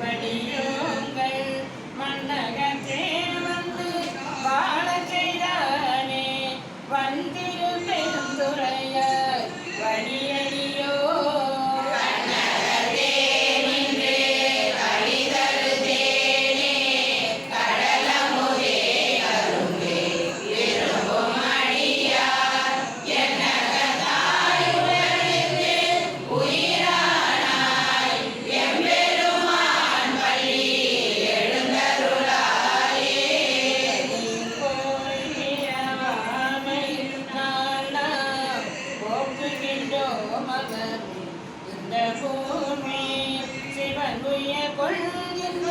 ಪಡಿ மகமே இந்த பூமி சிவன் கொள்கின்ற